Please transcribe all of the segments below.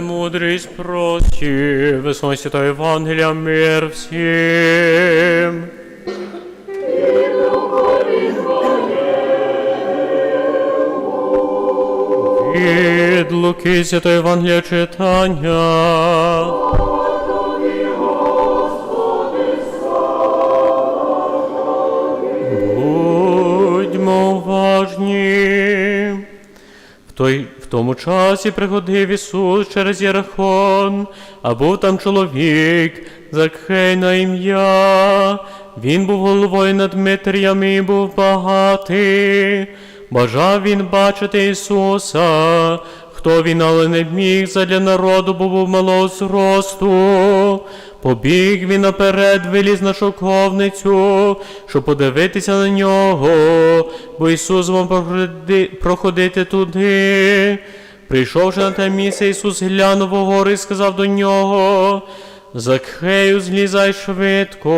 Мудрість прості, весон Святого Євангелія, мир всім. Від Луки Святого Євангелія читання. Будьмо уважні. В, той, тому часі приходив Ісус через Єрахон, а був там чоловік, Закхей на ім'я. Він був головою над Дмитрієм і був багатий. Бажав він бачити Ісуса, хто він, але не міг задля народу, був малого зросту. Побіг він наперед, виліз на шоковницю, щоб подивитися на нього, бо Ісус вам проходити туди. Прийшовши на те місце, Ісус глянув угору і сказав до нього, Закхею, злізай швидко,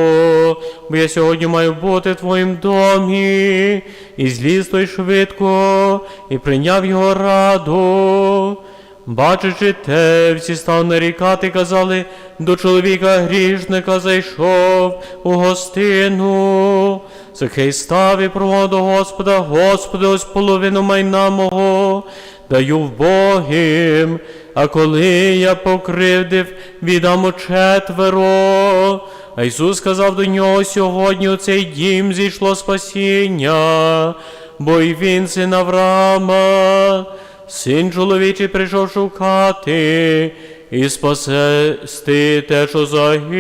бо я сьогодні маю бути в твоїм домі. І зліз той швидко, і прийняв його раду. Бачачи те, всі стали нарікати, казали, до чоловіка грішника зайшов у гостину. Захей став і промов до Господа, Господи, ось половину майна мого даю в Богім, а коли я покривдив, віддамо четверо. А Ісус сказав до нього, сьогодні у цей дім зійшло спасіння, бо й він син Авраама. Син чоловічий прийшов шукати і спасти те, що загинуло.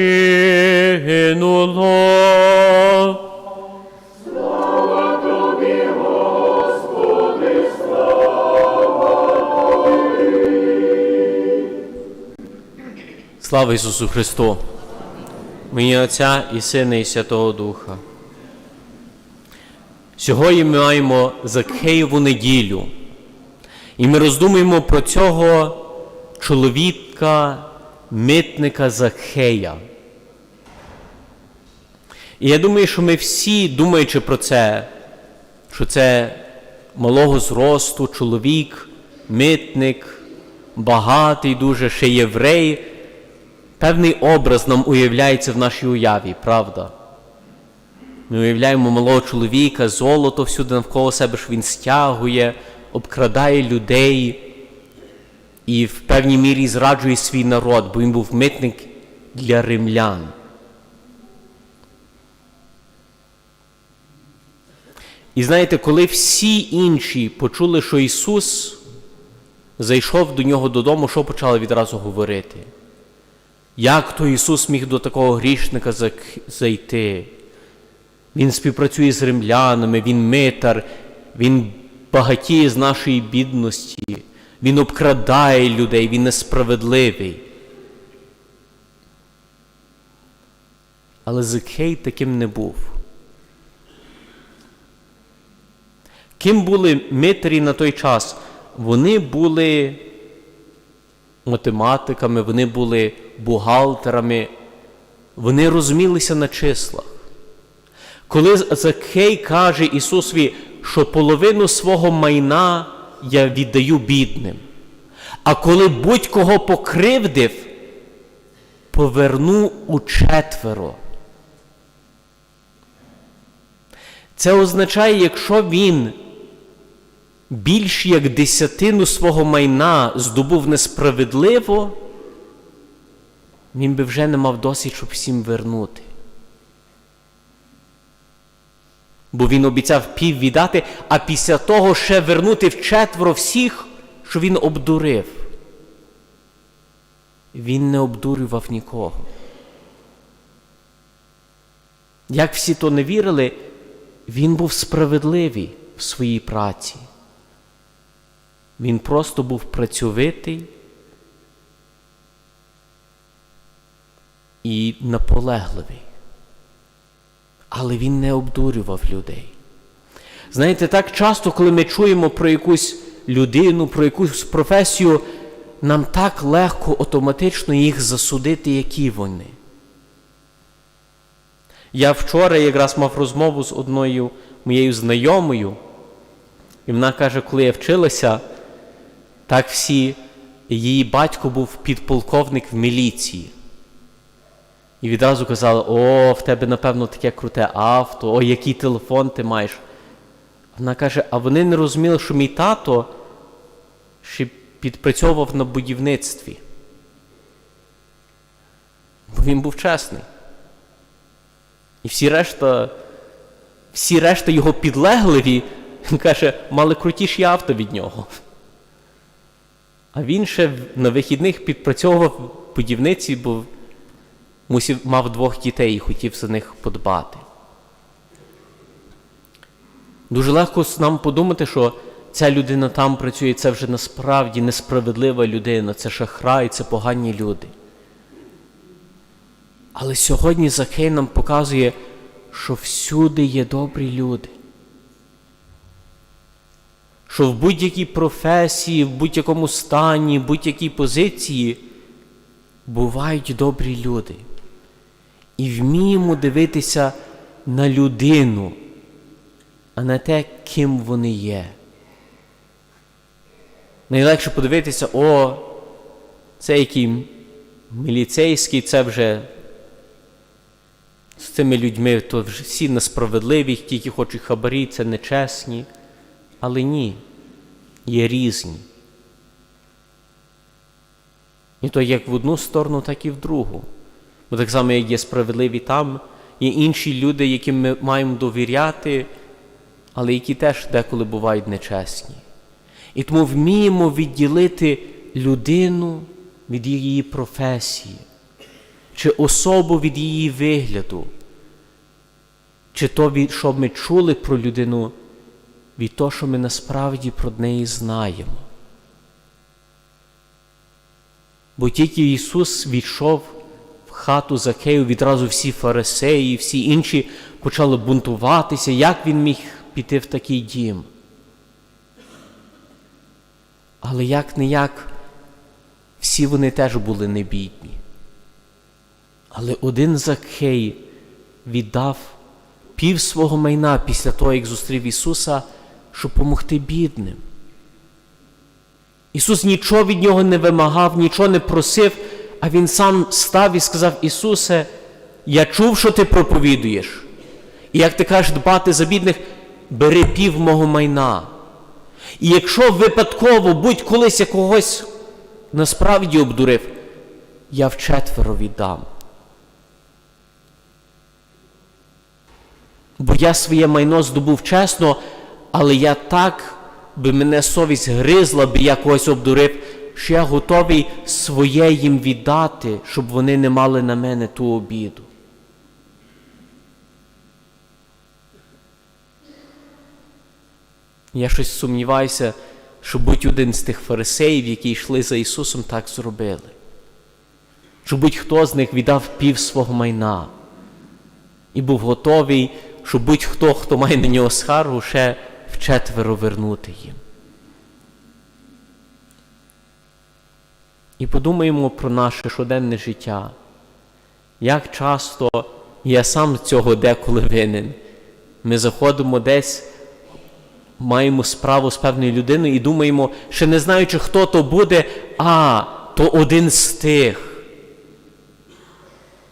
Слава Ісусу Христу! Мені Отця і Сина, і Святого Духа. Сьогодні ми маємо Закхеєву неділю. І ми роздумуємо про цього чоловіка, митника Захея. І я думаю, що ми всі, думаючи про це, що це малого зросту, чоловік, митник, багатий дуже, ще єврей, певний образ нам уявляється в нашій уяві, правда? Ми уявляємо малого чоловіка, золото всюди навколо себе, що він стягує, обкрадає людей і в певній мірі зраджує свій народ, бо він був митник для римлян. І знаєте, коли всі інші почули, що Ісус зайшов до нього додому, що почали відразу говорити? Як то Ісус міг до такого грішника зайти? Він співпрацює з римлянами, Він митар, Він багатіє з нашої бідності, Він обкрадає людей, Він несправедливий. Але Закхей таким не був. Ким були митарі на той час? Вони були математиками, вони були бухгалтерами, вони розумілися на числах. Коли Закхей каже Ісусові, що половину свого майна я віддаю бідним, а коли будь-кого покривдив, поверну у четверо. Це означає, якщо він більш як десятину свого майна здобув несправедливо, він би вже не мав досить, щоб всім вернути. Бо він обіцяв пів віддати, а після того ще вернути вчетверо всіх, що він обдурив. Він не обдурював нікого. Як всі то не вірили, він був справедливий в своїй праці. Він просто був працьовитий і наполегливий. Але він не обдурював людей. Знаєте, так часто, коли ми чуємо про якусь людину, про якусь професію, нам так легко автоматично їх засудити, які вони. Я вчора якраз мав розмову з одною моєю знайомою, і вона каже, коли я вчилася, так всі її батько був підполковник в міліції. І відразу казали: о, в тебе, напевно, таке круте авто, о, який телефон ти маєш. Вона каже: а вони не розуміли, що мій тато ще підпрацьовував на будівництві. Бо він був чесний. І всі решта, всі решта його підлеглеві, він каже, мали крутіші авто від нього. А він ще на вихідних підпрацьовував в будівниці, бо мусів, мав двох дітей і хотів за них подбати. Дуже легко нам подумати, що ця людина там працює, це вже насправді несправедлива людина, це шахрай, це погані люди. Але сьогодні Закей нам показує, що всюди є добрі люди. Що в будь-якій професії, в будь-якому стані, в будь-якій позиції бувають добрі люди. І вміємо дивитися на людину, а не те, ким вони є. Найлегше подивитися, о, це який міліцейський, це вже з цими людьми, то вже всі несправедливі, тільки хочуть хабарі, це нечесні. Але ні, є різні. І то як в одну сторону, так і в другу. Бо так само, як є справедливі там, є інші люди, яким ми маємо довіряти, але які теж деколи бувають нечесні. І тому вміємо відділити людину від її професії, чи особу від її вигляду, чи то, що ми чули про людину, від того, що ми насправді про неї знаємо. Бо тільки Ісус відійшов в хату Закею, відразу всі фарисеї, всі інші почали бунтуватися, як він міг піти в такий дім. Але як не як, всі вони теж були небідні. Але один Закхей віддав пів свого майна після того, як зустрів Ісуса, щоб помогти бідним. Ісус нічого від нього не вимагав, нічого не просив, а Він сам став і сказав: Ісусе, я чув, що ти проповідуєш. І як ти кажеш дбати за бідних, бери пів мого майна. І якщо випадково будь колись я когось насправді обдурив, я вчетверо віддам. Бо я своє майно здобув чесно, але я так би мене совість гризла, би я когось обдурив, що я готовий своє їм віддати, щоб вони не мали на мене ту обіду. Я щось сумніваюся, що будь-один з тих фарисеїв, які йшли за Ісусом, так зробили. Що будь-хто з них віддав пів свого майна і був готовий, що будь-хто, хто має на нього скаргу, ще вчетверо вернути їм. І подумаємо про наше щоденне життя. Як часто я сам цього деколи винен. Ми заходимо десь, маємо справу з певною людиною і думаємо, ще не знаючи, хто то буде, а то один з тих.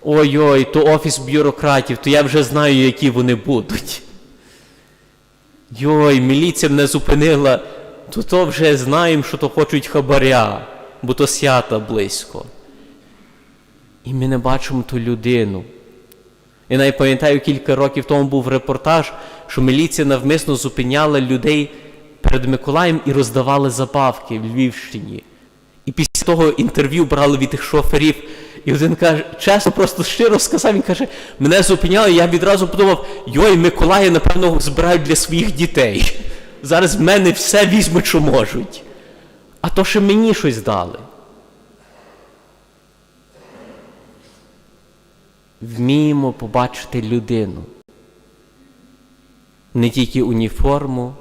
Ой-ой, то офіс бюрократів, то я вже знаю, які вони будуть. Йой, міліція мене зупинила, то то вже знаємо, що то хочуть хабаря, бо то свята близько. І ми не бачимо ту людину. І навіть пам'ятаю, кілька років тому був репортаж, що міліція навмисно зупиняла людей перед Миколаєм і роздавали забавки в Львівщині. І після того інтерв'ю брали від тих шоферів. І один каже, чесно, просто щиро сказав, він каже, мене зупиняли, я відразу подумав, йой, Миколаї, напевно, збирають для своїх дітей. Зараз в мене все візьмуть, що можуть. А то ще мені щось дали. Вміємо побачити людину. Не тільки уніформу,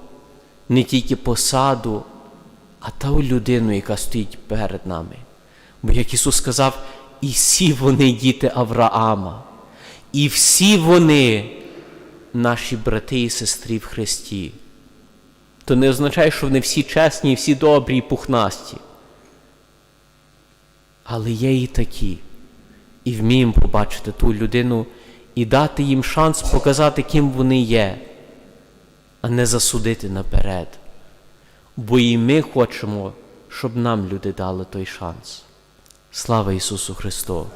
не тільки посаду, а ту людину, яка стоїть перед нами. Бо як Ісус сказав, і всі вони діти Авраама, і всі вони наші брати і сестри в Христі. То не означає, що вони всі чесні, всі добрі і пухнасті. Але є і такі, і вміємо побачити ту людину і дати їм шанс показати, ким вони є, а не засудити наперед. Бо і ми хочемо, щоб нам люди дали той шанс. Слава Ісусу Христу!